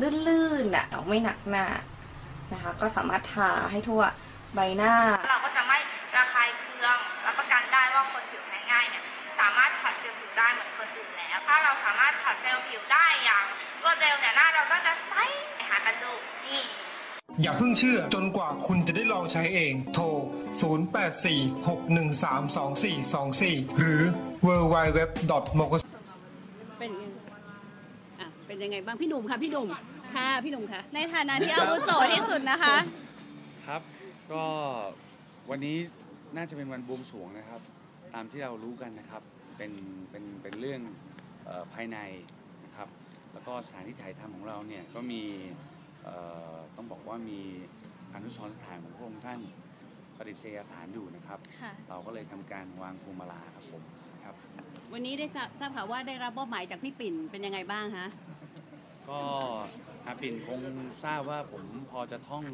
ลื่นๆอะไม่หนักหน้านะคะ ก็สามารถทาให้ทั่วใบหน้า เราก็จะไม่ระคายเคืองรับประกันได้ว่าคนผิวแพ้ง่ายเนี่ยสามารถผัดเซลล์ผิวได้เหมือนคนอื่นแล้ว ถ้าเราสามารถผัดเซลล์ผิวได้อย่างรวดเร็วเนี่ยหน้าเราก็จะใสหากันดูนี่อย่าเพิ่งเชื่อจนกว่าคุณจะได้ลองใช้เอง โทร 0846132424 หรือ www.mok เป็นยัง อะเป็นยังไงบ้างพี่หนุ่มค่ะพี่หนุ่มค่ะพี่หนุ่มค่ะ ในฐานะที่อาวุโสที่สุดนะคะ ครับ ก็วันนี้น่าจะเป็นวันบวงสรวงนะครับ ตามที่เรารู้กันนะครับ เป็นเป็นเป็นเรื่องเออภายในนะครับ แล้วก็สถานที่ถ่ายทำของเราเนี่ยก็มีเอ่อต้องบอกว่ามีอนุสรณ์สถานของพระองค์ท่านปฏิเสธฐานอยู่นะครับค่ะเราก็เลยทำการวางพวงมาลาครับผมครับ วันนี้ได้ทราบทราบข่าวว่าได้รับมอบหมายจากพี่ปิ่นเป็นยังไงบ้างคะ ก็อาปิ่นคงทราบว่าผมพอจะท่อง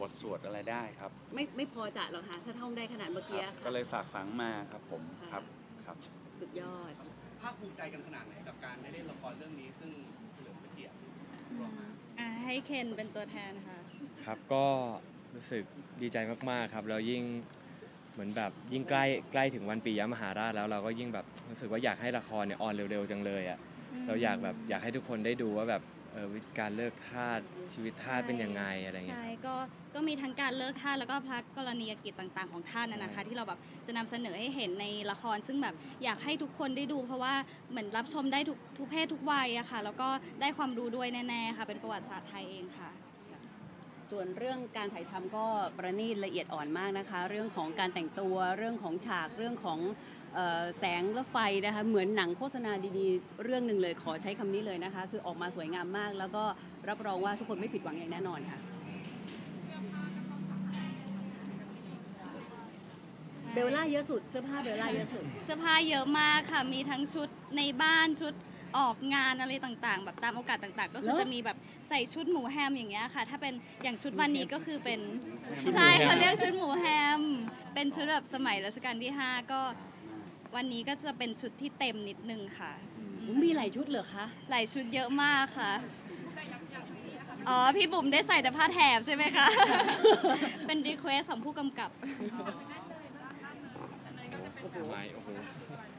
บทสวดอะไรได้ครับ ไม่ไม่พอจะหรอกค่ะถ้าท่องได้ขนาดเมื่อกี้ครับก็เลยฝากฝังมาครับผมครับครับ สุดยอด ภาคภูมิใจกันขนาดไหนกับการได้เล่นละครเรื่องนี้ซึ่งเฉลิมพระเกียรติรวมมาอ่าให้เคนเป็นตัวแทนค่ะ ครับก็รู้สึกดีใจมากๆครับแล้วยิ่งเหมือนแบบยิ่งใกล้ใกล้ถึงวันปียมหาราชแล้วเราก็ยิ่งแบบรู้สึกว่าอยากให้ละครเนี่ยออนเร็วๆจังเลยอะ่ะ เราอยากแบบอยากให้ทุกคนได้ดูว่าแบบเออวิธีการเลิกทาสชีวิตทาสเป็นยังไงอะไรเงี้ย ใช่ก็ก็มีทั้งการเลิกท่าสแล้วก็พระกรณียกิจต่าง ๆ ของท่านนะนะคะ ที่เราแบบจะนำเสนอให้เห็นในละคร ซึ่งแบบอยากให้ทุกคนได้ดู เพราะว่าเหมือนรับชมได้ทุกทุกเพศทุกวัยอะค่ะ แล้วก็ได้ความรู้ด้วยแน่ๆค่ะ เป็นประวัติศาสตร์ไทยเองค่ะ ส่วนเรื่องการถ่ายทำก็ประณีตละเอียดอ่อนมากนะคะ เรื่องของการแต่งตัวเรื่องของฉากเรื่องของเอ่อ แสงและไฟนะคะเหมือนหนังโฆษณาดีๆ เรื่องหนึ่งเลยขอใช้คำนี้เลยนะคะ คือออกมาสวยงามมาก แล้วก็รับรองว่าทุกคนไม่ผิดหวังอย่างแน่นอนค่ะเบลล่าเยอะสุดเสื้อผ้าเบลล่าเยอะสุดเสื้อผ้าเยอะมากค่ะ มีทั้งชุดในบ้านชุดออกงานอะไรต่างๆ แบบตามโอกาสต่างๆ ก็คือเหรอจะมีแบบใส่ชุดหมูแฮมอย่างเงี้ยค่ะ ถ้าเป็นอย่างชุดวันนี้ก็คือเป็นชุดหมูใช่แฮมเขาเรียกชุดหมูแฮม เป็นชุดแบบสมัยรัชกาลที่ 5 ก็ วันนี้ก็จะเป็นชุดที่เต็มนิดนึงค่ะ มีหลายชุดเหรอคะ หลายชุดเยอะมากค่ะ อ๋อ พี่บุ๋มได้ใส่แต่ผ้าแถบใช่ไหมคะ เป็นรีเควสของผู้กำกับไม่โอ้โห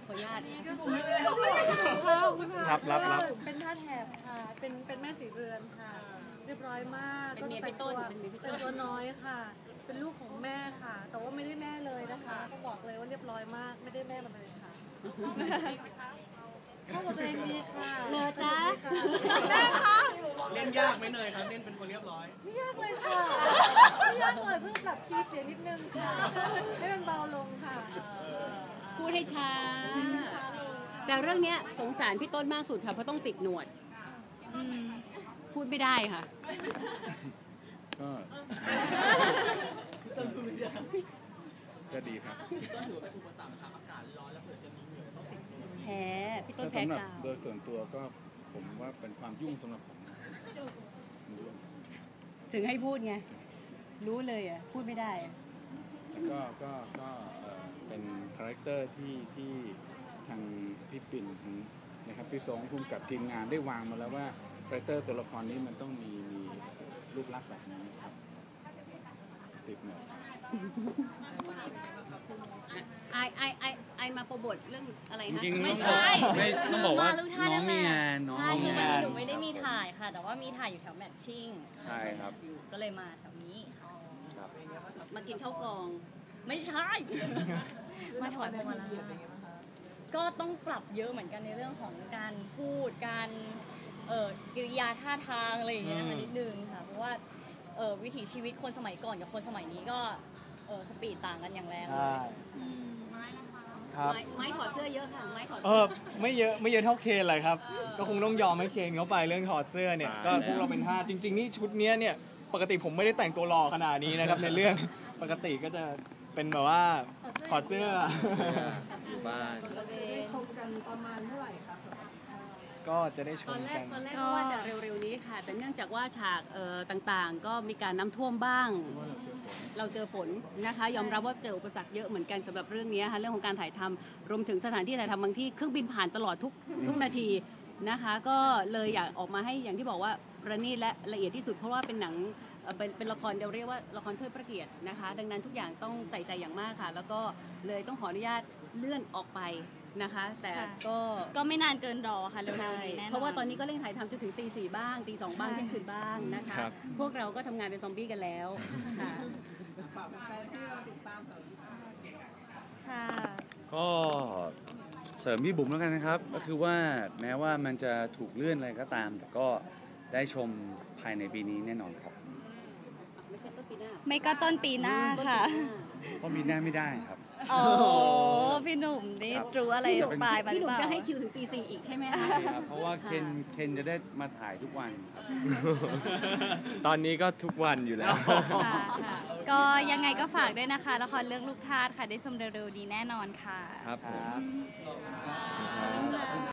ขออนุญาตรับรับรับเป็นผ้าแถบค่ะ เป็นเป็นแม่สีเรือนค่ะ เรียบร้อยมากเป็นเมียก็พี่ต้นแต่งเป็นเมียพี่ต้แต่นงตัวน้อยค่ะ เป็นลูกของแม่ค่ะ แต่ว่าไม่ได้แม่เลยนะคะต้องบอกเลยว่าเรียบร้อยมาก ไม่ได้แม่มาเลยค่ะเข้ากับตัวเองดีค่ะเลอจ๊ะแม่คะเล่นยากไหมเนยครับเล่นเป็นคนเรียบร้อยไม่ยากเลยค่ะไม่ยากเลยซึ่งปรับคีย์เสียงนิดนึงค่ะให้มันเบาลงค่ะพูดให้ช้าแต่เรื่องเนี้ยสงสารพี่ต้นมากสุดค่ะเพราะต้องติดหนวดพูดไม่ได้ค่ะ ก็ก็ดีครับแพ้พี่ต้นถ้าแพ้สำหรับกาวโดยส่วนตัวก็ผมว่าเป็นความยุ่งสำหรับผมนะถึงให้พูดไง รู้เลยอะ พูดไม่ได้อะแล้วก็ก็ก็เอ่อเป็นคาแรคเตอร์ที่ที่ทางพี่ปิ่นนะครับพี่สงภูมิกับทีมงานได้วางมาแล้วว่าคาแรคเตอร์ตัวละครนี้มันต้องมีมีรูป ลักษณ์แบบนี้ครับ ติดหนวดไอไอไอไอมาโปรโมทเรื่องอะไรจฮะริงๆไม่ต้องใช่บอกไม่ต้องบอกว่ามาลูกท่าน้องนั่นแหละมีงานน้องใช่มีคือวันงานี้นหนูไม่ได้มีถ่ายค่ะ แต่ว่ามีถ่ายอยู่แถวแมทชิ่งใช่ครับก็เลยมาแถวนี้ค่ะครับ มากินข้าวกอง ไม่ใช่ มาถวายพวงมาลัยก็ต้องปรับเยอะเหมือนกันในเรื่องของการพูดการ เอ่อกิริยาท่าทางอะไรอย่างเงี้ยนะคะอืมนิดนึงค่ะเพราะว่าเอ่อวิถีชีวิตคนสมัยก่อนกับคนสมัยนี้ก็เอ่อสปีดต่างกันอย่างแรงเลยคครับ ไม้ไม้ถอดเสื้อเยอะค่ะไม้ถอดเอเสื้อไม่เยอะไม่เยอะเท่าเคนเลยครับ ก็คงต้องยอมให้เคนเขาไปเรื่องถอดเสื้อเนี่ย ก็พวกเราเป็นห้าจริง ๆ นี่ชุดเนี้ยเนี่ยปกติผมไม่ได้แต่งตัวหล่อขนาดนี้นะครับ ในเรื่องปกติก็จะเป็นแบบว่าถอดเสื้ออยู่บ้านก็ ก็จะได้ชตอมนแรกักน ตอนแรกก็ว่าจะเร็วๆนี้ค่ะ แต่เนื่องจากว่าฉากเอ่อต่างๆ ก็มีการน้ำท่วมบ้าง เราเจอฝนนะคะ ยอมรับว่าเจออุปสรรคเยอะเหมือนกันสำหรับเรื่องนี้ค่ะเรื่องของการถ่ายทำรวมถึงสถานที่ถ่ายทำบางที่เครื่องบินผ่านตลอดทุกทุกนาทีนะคะ ก็เลยอยากออกมาให้อย่างที่บอกว่าประณีตและละเอียดที่สุดเพราะว่าเป็นหนัง เอ่อเป็นเป็นละครเดี๋ยวเรียกว่าละครเทิดพระเกียรตินะคะ ดังนั้นทุกอย่างต้องใส่ใจอย่างมากค่ะ แล้วก็เลยต้องขออนุญาตเลื่อนออกไปนะคะ แต่ค่ะก็ก็ไม่นานเกินรอค่ะเร็วใช่ๆนี้แน่นอนเพราะว่าตอนนี้ก็เร่งถ่ายทำจนถึงตีสี่บ้างตีสองบ้างใช่เที่ยงคืนบ้างนะคะครับพวกเราก็ทำงานเป็นซอมบี้กันแล้วค่ะค่ะก็เสริมพี่บุ๋มแล้วกันนะครับ ก็คือว่าแม้ว่ามันจะถูกเลื่อนอะไรก็ตาม แต่ก็ได้ชมภายในปีนี้แน่นอนครับไม่ใช่ต้น ปีหน้าไม่ก็ต้นปีหน้าค่ะ เพราะมีหน้าไม่ได้ครับ โอ้พี่หนุ่มนี่ครับ รู้อะไรสปายมาหพี่รืหอนุ่มเปล่าจะให้คิวถึงตีสี่อีกใช่ไหมคะครับ เพราะว่าเคนเคนจะได้มาถ่ายทุกวันครับ ตอนนี้ก็ทุกวันอยู่แล้ว ค่ะค่ะก็ยังไงก็ฝากด้วยนะคะละครเรื่องลูกทาสค่ะได้ชมเร็วๆดีแน่นอนค่ะ ครับผมเ